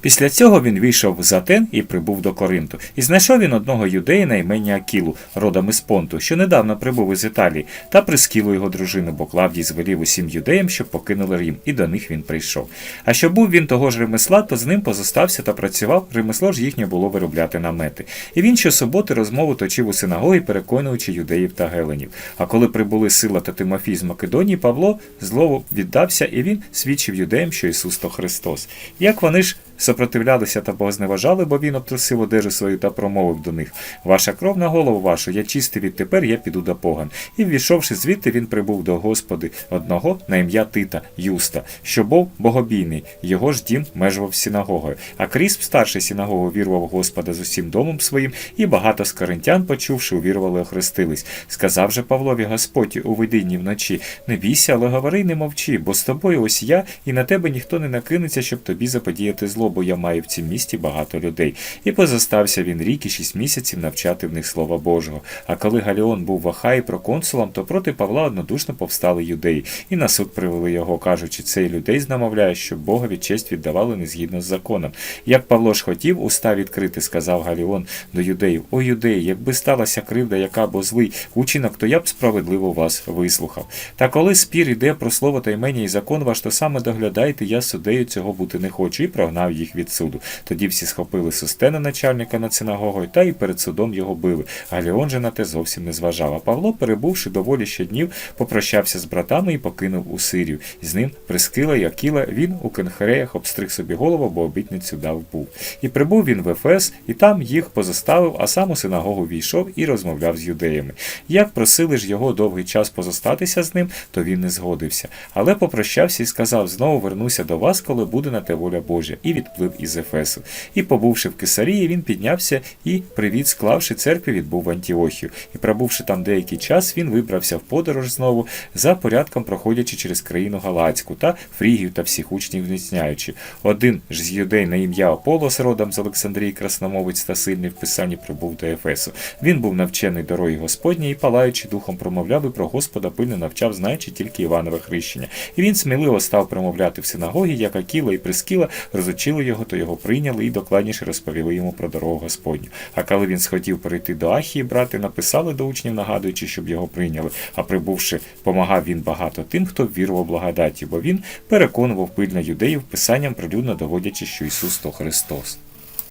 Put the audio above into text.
Після цього він вийшов з Атен і прибув до Коринту. І знайшов він одного юдея на імені Акілу, родом із Понту, що недавно прибув із Італії, та прискілу його дружину, бо Клавдій звелів усім юдеям, щоб покинули Рим, і до них він прийшов. А що був він того ж ремесла, то з ним позостався та працював, ремесло ж їхнє було виробляти намети. І він щосуботи розмову точив у синагогі, переконуючи юдеїв та геленів. А коли прибули Сила та Тимофій з Македонії, Павло злову віддався, і він свідчив юдеям, що Ісус то Христос. Як вони ж сопротивлялися та позневажали, бо він обтрусив одежу свою та промовив до них: Ваша кров на голову вашу, я чистий відтепер, я піду до поган. І ввійшовши звідти, він прибув до Господи одного на ім'я Тита, Юста, що був богобійний, його ж дім межував синагогою. А Крісп, старший синагогу, вірував Господа з усім домом своїм, і багато з коринтян, почувши, увірували, охрестились. Сказав же Павлові Господь у видінні вночі: Не бійся, але говори, не мовчи, бо з тобою ось я, і на тебе ніхто не накинеться, щоб тобі заподіяти зло, бо я маю в цім місті багато людей. І позостався він рік і шість місяців навчати в них слова Божого. А коли Галіон був в Ахаї проконсулом, то проти Павла однодушно повстали юдеї, і на суд привели його, кажучи, цей людей знамовляє, що Богові честь віддавали незгідно з законом. Як Павло ж хотів уста відкрити, сказав Галіон до юдеїв: О юдеї, якби сталася кривда, яка бо злий учинок, то я б справедливо вас вислухав. Та коли спір іде про слово та імені і закон ваш, то саме доглядайте, я судею цього бути не хочу, і прогнав їх від суду. Тоді всі схопили сустена начальника над синагогою, та і перед судом його били. Галіон же на те зовсім не зважав. А Павло, перебувши доволі ще днів, попрощався з братами і покинув у Сирію. З ним прискила і Акіла, він у Кенхереях обстриг собі голову, бо обітницю дав був. І прибув він в Ефес, і там їх позоставив, а сам у синагогу війшов і розмовляв з юдеями. Як просили ж його довгий час позостатися з ним, то він не згодився. Але попрощався і сказав: знову вернуся до вас, коли буде на те воля Божа, і відплив із Ефесу. І, побувши в Кесарії, він піднявся і, привіт, склавши церкві, відбув в Антіохію. І пробувши там деякий час, він вибрався в подорож знову, за порядком проходячи через країну Галацьку та Фрігію та всіх учнів зміцняючи. Один ж з юдей на ім'я Аполос, родом з Олександрії, красномовець та сильний в писанні прибув до Ефесу. Він був навчений дороги Господній і, палаючи духом, промовляв і про Господа пильно навчав, знаючи тільки Іванове хрещення. І він сміливо став промовляти в синагогі, як Акіла і Прискіла розучили його, то його прийняли і докладніше розповіли йому про дорогу Господню. А коли він схотів перейти до Ахії, брати написали до учнів, нагадуючи, щоб його прийняли. А прибувши, помагав він багато тим, хто вірував благодаті, бо він переконував пильно юдеїв писанням, прилюдно доводячи, що Ісус то Христос.